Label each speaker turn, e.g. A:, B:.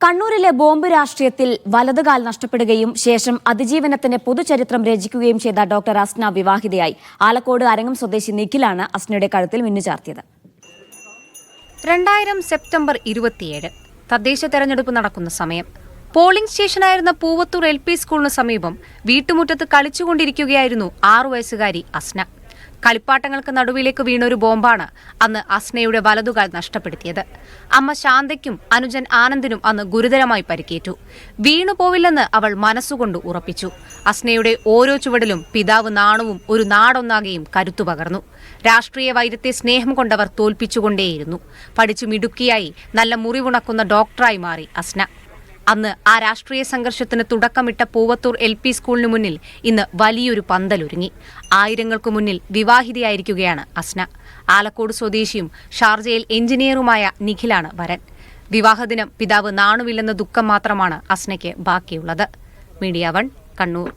A: കണ്ണൂരിലെ ബോംബ് രാഷ്ട്രീയത്തിൽ വലതുകാൽ നഷ്ടപ്പെടുകയും ശേഷം അതിജീവനത്തിന് പൊതുചരിത്രം രചിക്കുകയും ചെയ്ത ഡോക്ടർ അസ്ന വിവാഹിതയായി. ആലക്കോട് അരങ്ങം സ്വദേശി നിഖിലാണ് അസ്നയുടെ കഴുത്തിൽ മിന്നുചാർത്തിയത്
B: രണ്ടായിരം സെപ്റ്റംബർ ഇരുപത്തിയേഴ് തദ്ദേശ തെരഞ്ഞെടുപ്പ് നടക്കുന്ന സമയം. പോളിംഗ് സ്റ്റേഷനായിരുന്ന പൂവത്തൂർ എൽ പി സ്കൂളിന് സമീപം വീട്ടുമുറ്റത്ത് കളിച്ചുകൊണ്ടിരിക്കുകയായിരുന്നു ആറു വയസ്സുകാരി അസ്ന. കളിപ്പാട്ടങ്ങൾക്ക് നടുവിലേക്ക് വീണൊരു ബോംബാണ് അന്ന് അസ്നയുടെ വലതുകാൽ നഷ്ടപ്പെടുത്തിയത്. അമ്മ ശാന്തയ്ക്കും അനുജൻ ആനന്ദിനും അന്ന് ഗുരുതരമായി പരിക്കേറ്റു. വീണുപോവില്ലെന്ന് അവൾ മനസ്സുകൊണ്ട് ഉറപ്പിച്ചു. അസ്നയുടെ ഓരോ ചുവടിലും പിതാവ് നാണവും ഒരു നാടൊന്നാകെയും കരുത്തു പകർന്നു. രാഷ്ട്രീയ വൈരത്തെ സ്നേഹം കൊണ്ടവർ തോൽപ്പിച്ചുകൊണ്ടേയിരുന്നു. പഠിച്ചു മിടുക്കിയായി നല്ല മുറിവുണക്കുന്ന ഡോക്ടറായി മാറി അസ്ന. അന്ന് ആ രാഷ്ട്രീയ സംഘർഷത്തിന് തുടക്കമിട്ട പൂവത്തൂർ എൽ പി സ്കൂളിന് മുന്നിൽ ഇന്ന് വലിയൊരു പന്തലൊരുങ്ങി. ആയിരങ്ങൾക്കു മുന്നിൽ വിവാഹിതയായിരിക്കുകയാണ് അസ്ന. ആലക്കോട് സ്വദേശിയും ഷാർജയിൽ എഞ്ചിനീയറുമായ നിഖിലാണ് വരൻ. വിവാഹദിനം പിതാവ് നാണുവില്ലെന്ന ദുഃഖം മാത്രമാണ് അസ്നയ്ക്ക് ബാക്കിയുള്ളത്. Media one Kannur.